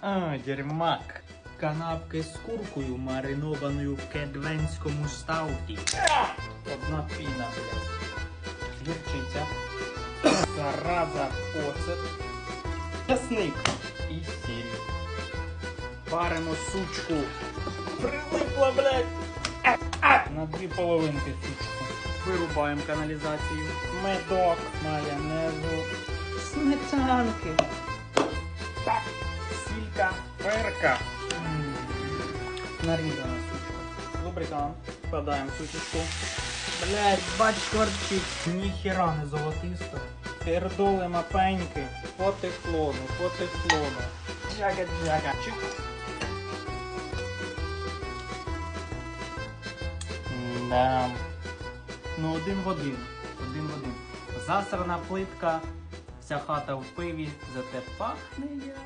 А, дерьмак. Канапки з куркою, маринованою в кедвенському стауті. Одна піна, блядь. Гірчиця. Зараза, оцет. Часник і сіль. Варимо сучку. Прилипла, блядь. На дві половинки сучку. Вирубаємо каналізацію. Медок, майонезу, сметанки. Так, сілька, перка. Нарізана сучка. Лубрикант. Вкладаємо сучечку. Блять, бач, кварчить. Ніхіра не золотисто. Пердоли мапеньки. Потекло, ну, потекло. ну. Джага, джага. Чик. Да. Ну, один в один. Один в один. Засрана плитка, вся хата в пиві, зате пахне як.